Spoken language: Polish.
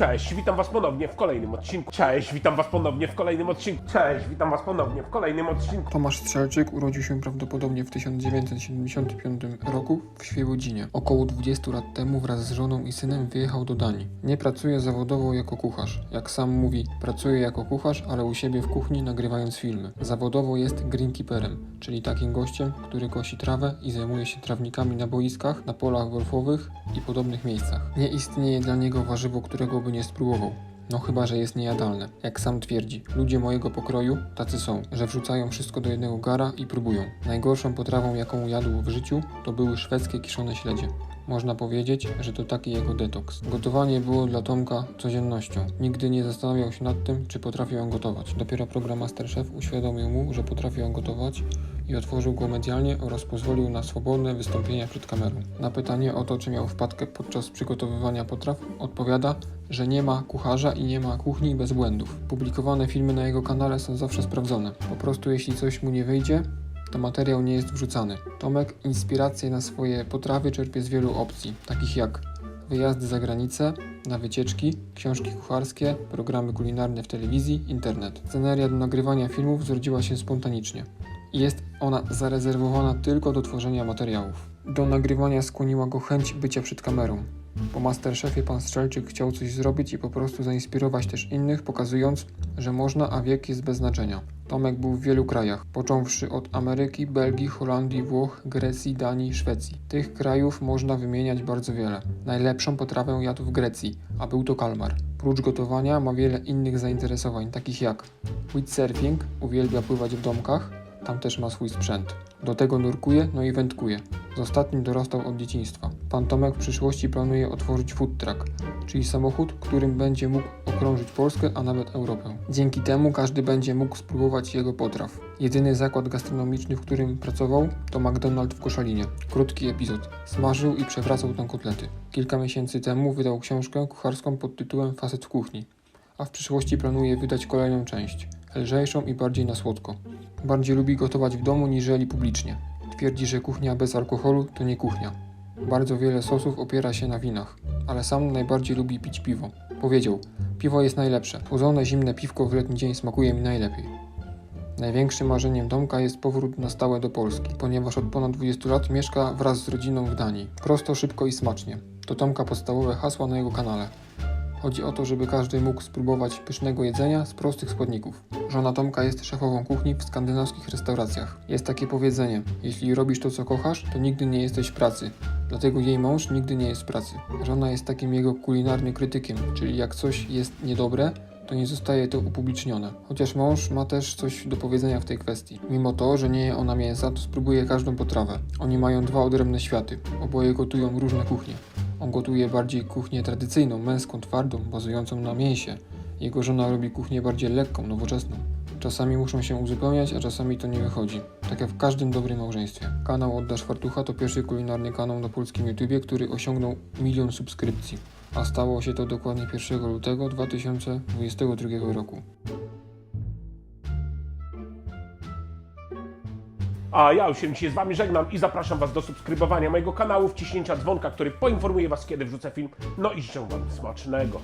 Cześć, witam was ponownie w kolejnym odcinku. Cześć, witam was ponownie w kolejnym odcinku. Cześć, witam was ponownie w kolejnym odcinku. Tomasz Strzelczyk urodził się prawdopodobnie w 1975 roku w Świebodzinie. Około 20 lat temu wraz z żoną i synem wyjechał do Danii. Nie pracuje zawodowo jako kucharz. Jak sam mówi, pracuje jako kucharz, ale u siebie w kuchni nagrywając filmy. Zawodowo jest greenkeeperem, czyli takim gościem, który kosi trawę i zajmuje się trawnikami na boiskach, na polach golfowych i podobnych miejscach. Nie istnieje dla niego warzywo, którego by nie spróbował. No chyba, że jest niejadalne. Jak sam twierdzi, ludzie mojego pokroju tacy są, że wrzucają wszystko do jednego gara i próbują. Najgorszą potrawą, jaką jadł w życiu, to były szwedzkie kiszone śledzie. Można powiedzieć, że to taki jego detoks. Gotowanie było dla Tomka codziennością. Nigdy nie zastanawiał się nad tym, czy potrafi on gotować. Dopiero program Masterchef uświadomił mu, że potrafi on gotować i otworzył go medialnie oraz pozwolił na swobodne wystąpienia przed kamerą. Na pytanie o to, czy miał wpadkę podczas przygotowywania potraw, odpowiada, że nie ma kucharza i nie ma kuchni bez błędów. Publikowane filmy na jego kanale są zawsze sprawdzone. Po prostu jeśli coś mu nie wyjdzie, to materiał nie jest wrzucany. Tomek inspiracje na swoje potrawy czerpie z wielu opcji, takich jak wyjazdy za granicę, na wycieczki, książki kucharskie, programy kulinarne w telewizji, internet. Sceneria do nagrywania filmów zrodziła się spontanicznie jest ona zarezerwowana tylko do tworzenia materiałów. Do nagrywania skłoniła go chęć bycia przed kamerą. Po Masterchefie pan Strzelczyk chciał coś zrobić i po prostu zainspirować też innych, pokazując, że można, a wiek jest bez znaczenia. Tomek był w wielu krajach, począwszy od Ameryki, Belgii, Holandii, Włoch, Grecji, Danii, Szwecji. Tych krajów można wymieniać bardzo wiele. Najlepszą potrawę jadł w Grecji, a był to kalmar. Prócz gotowania ma wiele innych zainteresowań, takich jak windsurfing, uwielbia pływać w domkach, tam też ma swój sprzęt. Do tego nurkuje, no i wędkuje. Z ostatnim dorastał od dzieciństwa. Pan Tomek w przyszłości planuje otworzyć food truck, czyli samochód, którym będzie mógł okrążyć Polskę, a nawet Europę. Dzięki temu każdy będzie mógł spróbować jego potraw. Jedyny zakład gastronomiczny, w którym pracował, to McDonald's w Koszalinie. Krótki epizod. Smażył i przewracał tam kotlety. Kilka miesięcy temu wydał książkę kucharską pod tytułem Facet w kuchni, a w przyszłości planuje wydać kolejną część, lżejszą i bardziej na słodko. Bardziej lubi gotować w domu niżeli publicznie. Twierdzi, że kuchnia bez alkoholu to nie kuchnia. Bardzo wiele sosów opiera się na winach, ale sam najbardziej lubi pić piwo. Powiedział, piwo jest najlepsze. Chłodzone zimne piwko w letni dzień smakuje mi najlepiej. Największym marzeniem Tomka jest powrót na stałe do Polski, ponieważ od ponad 20 lat mieszka wraz z rodziną w Danii. Prosto, szybko i smacznie. To Tomka podstawowe hasła na jego kanale. Chodzi o to, żeby każdy mógł spróbować pysznego jedzenia z prostych składników. Żona Tomka jest szefową kuchni w skandynawskich restauracjach. Jest takie powiedzenie: jeśli robisz to, co kochasz, to nigdy nie jesteś w pracy. Dlatego jej mąż nigdy nie jest w pracy. Żona jest takim jego kulinarnym krytykiem, czyli jak coś jest niedobre, to nie zostaje to upublicznione. Chociaż mąż ma też coś do powiedzenia w tej kwestii. Mimo to, że nie je ona mięsa, to spróbuje każdą potrawę. Oni mają dwa odrębne światy. Oboje gotują różne kuchnie. On gotuje bardziej kuchnię tradycyjną, męską, twardą, bazującą na mięsie. Jego żona robi kuchnię bardziej lekką, nowoczesną. Czasami muszą się uzupełniać, a czasami to nie wychodzi. Tak jak w każdym dobrym małżeństwie. Kanał Oddasz Fartucha to pierwszy kulinarny kanał na polskim YouTubie, który osiągnął milion subskrypcji. A stało się to dokładnie 1 lutego 2022 roku. A ja już się dzisiaj z wami żegnam i zapraszam was do subskrybowania mojego kanału, wciśnięcia dzwonka, który poinformuje was kiedy wrzucę film. No i życzę wam smacznego.